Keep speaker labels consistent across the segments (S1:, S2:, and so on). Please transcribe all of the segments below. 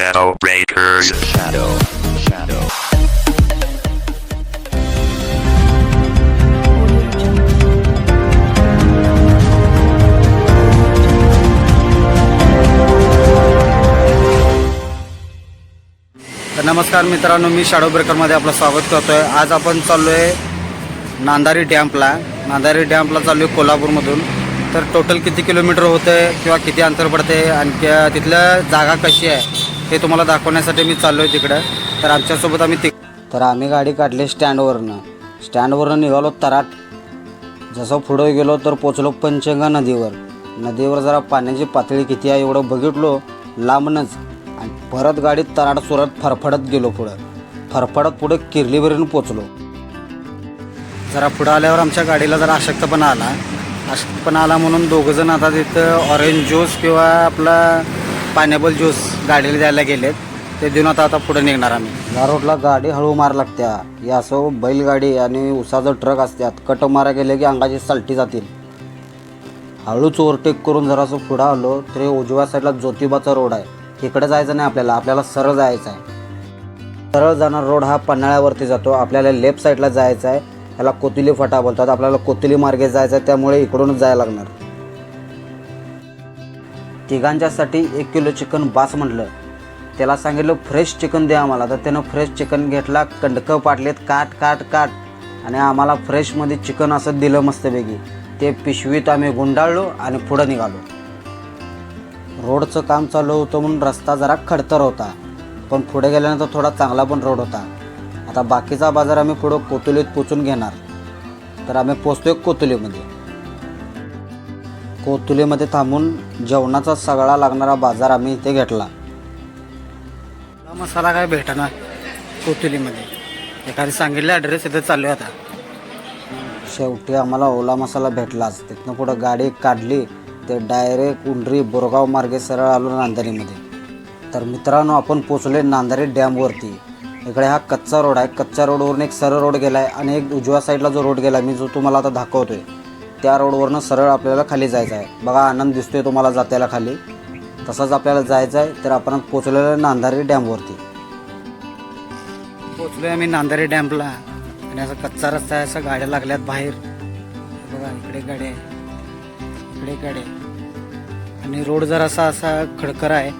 S1: Shadow Breakers.
S2: Shadow. Shadow.
S3: तर नमस्कार मित्रांनो मी शाडो ब्रेकरमध्ये आपलं स्वागत करतो आहे आज आपण चाललो आहे नांदारी डॅम्पला नांदारी डॅम्पला चाललो आहे कोल्हापूरमधून तर टोटल किती किलोमीटर होतं आहे किंवा किती अंतर पडते आणि त्या- तिथलं जागा कशी आहे हे तुम्हाला दाखवण्यासाठी मी चाललो आहे तिकडं. तर आमच्यासोबत आम्ही ति तर आम्ही गाडी काढली स्टँडवरनं. स्टँडवरनं निघालो तराट. जसं पुढं गेलो तर पोचलो पंचगंगा नदीवर. नदीवर जरा पाण्याची पातळी किती आहे एवढं बघितलो लांबनच. आणि परत गाडीत तराट सुरत फरफडत गेलो पुढं. फरफडत पुढं किर्लीवरून पोचलो. जरा पुढं आल्यावर आमच्या गाडीला जरा अशक्तपणा आला. अशक्तपणा आला म्हणून दोघंजण आता तिथं ऑरेंज ज्यूस किंवा आपला पायनॅपल ज्यूस गाडीला द्यायला गेलेत. ते देऊन आता आता पुढे निघणार आम्ही. या रोडला गाडी हळू मार लागत्या. या असं बैलगाडी आणि उसाचं ट्रक असतात कट मारा गेले की अंगाची सलटी जातील. हळूच ओव्हरटेक करून जरासं पुढं आलो तरी उजव्या साईडला ज्योतिबाचा रोड आहे. इकडे जायचं नाही आपल्याला. आपल्याला सरळ जायचं आहे सरळ जाणार रोड हा पन्हाळ्यावरती जातो. आपल्याला लेफ्ट साईडला जायचं आहे त्याला कोतिली फटा बोलतात. आपल्याला कोतिली मार्गे जायचं आहे त्यामुळे इकडूनच जायला लागणार. तिघांच्यासाठी एक किलो चिकन बास म्हटलं. त्याला सांगितलं फ्रेश चिकन द्या आम्हाला. तर त्यानं फ्रेश चिकन घेतला कंडकं पाटलेत काट काट काट. आणि आम्हाला फ्रेशमध्ये चिकन असं दिलं मस्तपैकी. ते पिशवीत आम्ही गुंडाळलो आणि पुढं निघालो. रोडचं काम चालू होतं म्हणून रस्ता जरा खडतर होता. पण पुढे गेल्यानंतर थोडा चांगला पण रोड होता. आता बाकीचा बाजार आम्ही पुढं कोतुलीत पोचून घेणार. तर आम्ही पोचतोय कोतुलीमध्ये. कोतुलीमध्ये थांबून जेवणाचा सगळा लागणारा बाजार आम्ही इथे घेतला. मसाला काय भेटणार कोतुलीमध्ये? एखादी सांगितलं ॲड्रेस इथे चाललो आता. शेवटी आम्हाला ओला मसाला भेटलाच. तिथनं पुढं गाडी काढली ते डायरेक्ट उंडरी बोरगाव मार्गे सरळ आलो नांदरीमध्ये तर मित्रांनो आपण पोचलोय नांदरी डॅमवरती इकडे हा कच्चा रोड आहे. कच्च्या रोडवरून एक सरळ रोड गेला आहे आणि एक उजव्या साईडला जो रोड गेला मी जो तुम्हाला आता दाखवतोय. त्या रोडवरनं सरळ आपल्याला खाली जायचं आहे. बघा आनंद दिसतोय तुम्हाला जात्याला खाली. तसंच आपल्याला जायचं आहे तर आपण पोचलेलो आहे नांदारी डॅमवरती. पोचलो आहे आम्ही नांदारी डॅमला. आणि असा कच्चा रस्ता आहे असं गाड्या लागल्यात बाहेर. बघा इकडे गाड्या आहे इकडे गाड्या आहे. आणि रोड जर असा असा खडकर आहे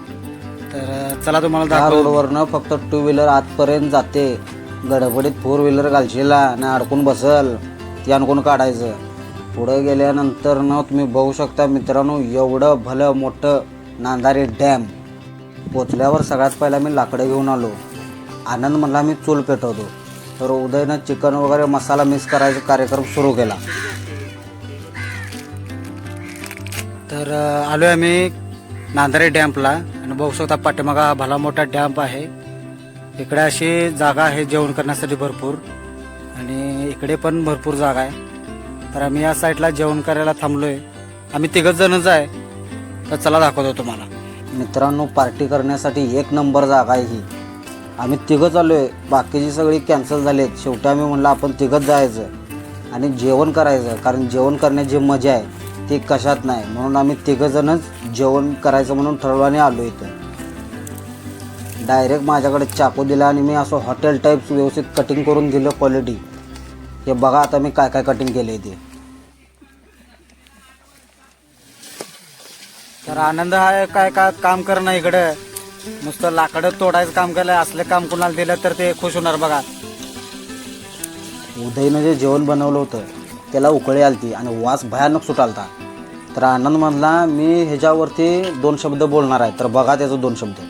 S3: तर चला तुम्हाला त्या रोडवरनं फक्त टू व्हीलर आतपर्यंत जाते. गडबडीत फोर व्हीलर घालशीला आणि अडकून बसल. ती आणकून काढायचं. पुढं गेल्यानंतर न तुम्ही बघू शकता मित्रांनो एवढं भलं मोठं नांदारी डॅम. पोचल्यावर सगळ्यात पहिला मी लाकडं घेऊन आलो. आनंद म्हणला मी चूल पेटवतो. तर उदयनं चिकन वगैरे मसाला मिक्स करायचा कार्यक्रम सुरू केला. तर आलो आहे आम्ही नांदारी डॅम्पला आणि बघू शकता पाठीमागा भला मोठा डॅम्प आहे. इकडे अशी जागा आहे जेवण करण्यासाठी भरपूर. आणि इकडे पण भरपूर जागा आहे. तर आम्ही या साईडला जेवण करायला थांबलोय. आम्ही तिघच जणच आहे तर चला दाखवतो तुम्हाला. मित्रांनो पार्टी करण्यासाठी एक नंबर जागा आहे ही. आम्ही तिघंच आलो आहे बाकीची सगळी कॅन्सल झाली आहेत शेवटी आम्ही म्हणलं आपण तिघंच जायचं आणि जेवण करायचं. कारण जेवण करण्याची मजा आहे ती कशात नाही. म्हणून आम्ही तिघंजणच जेवण करायचं म्हणून ठरवलं आणि आलो इथं. डायरेक्ट माझ्याकडे चाकू दिला आणि मी असं हॉटेल टाईप व्यवस्थित कटिंग करून दिलं क्वालिटी हे बघा आता मी काय काय कटिंग केलं ते. तर आनंद हा काय काय काम करणं इकडं. नुसतं लाकडं तोडायचं काम केलं असलं काम कुणाला दिलं तर ते खुश होणार बघा. उदयनं जे जेवण बनवलं होतं त्याला उकळी आलती आणि वास भयानक सुटालता. तर आनंद म्हणला मी ह्याच्यावरती दोन शब्द बोलणार आहे तर बघा त्याचं दोन शब्द.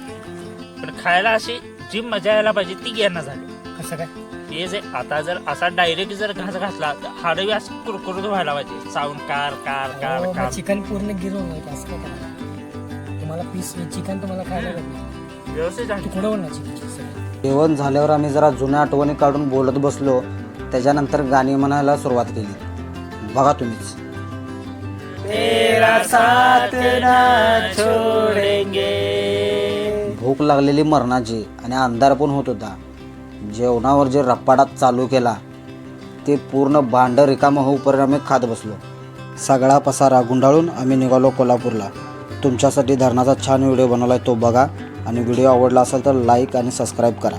S4: पण खायला अशी जी मजा यायला पाहिजे ती घ्यायला झाली.
S5: कसं काय?
S4: ते जे आता जर असा डायरेक्ट जर घास घातला तर हाडवी असं कुरकुरीत व्हायला पाहिजे. साऊंड कार कार कार
S5: अहो,
S4: कार.
S5: मग चिकन पूर्ण असं काय करा तुम्हाला पीस चिकन तुम्हाला खायला भेटणार.
S4: व्यवस्थित झाली.
S5: तुकडं होणार चिकन
S3: जेवण झाल्यावर आम्ही जरा जुन्या आठवणी काढून बोलत बसलो. त्याच्यानंतर गाणी म्हणायला सुरुवात केली. बघा तुम्हीच. भूक लागलेली मरणाची आणि अंधार पण होत होता. जेवणावर जे रप्पाडात चालू केला ते पूर्ण भांड रिकामं होऊपर्यंत आम्ही खात बसलो. सगळा पसारा गुंडाळून आम्ही निघालो कोल्हापूरला. तुमच्यासाठी धरणाचा छान व्हिडिओ बनवला आहे तो बघा आणि व्हिडिओ आवडला असेल तर लाईक आणि सबस्क्राईब करा.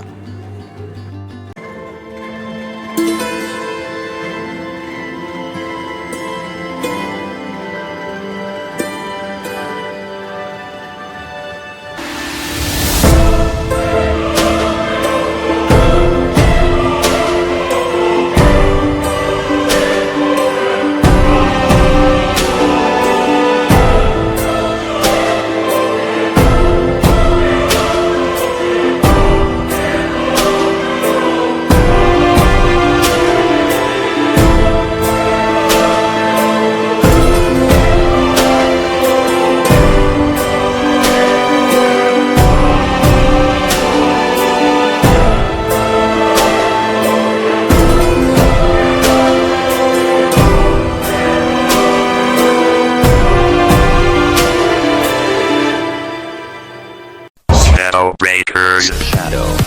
S2: Breakers. Shadow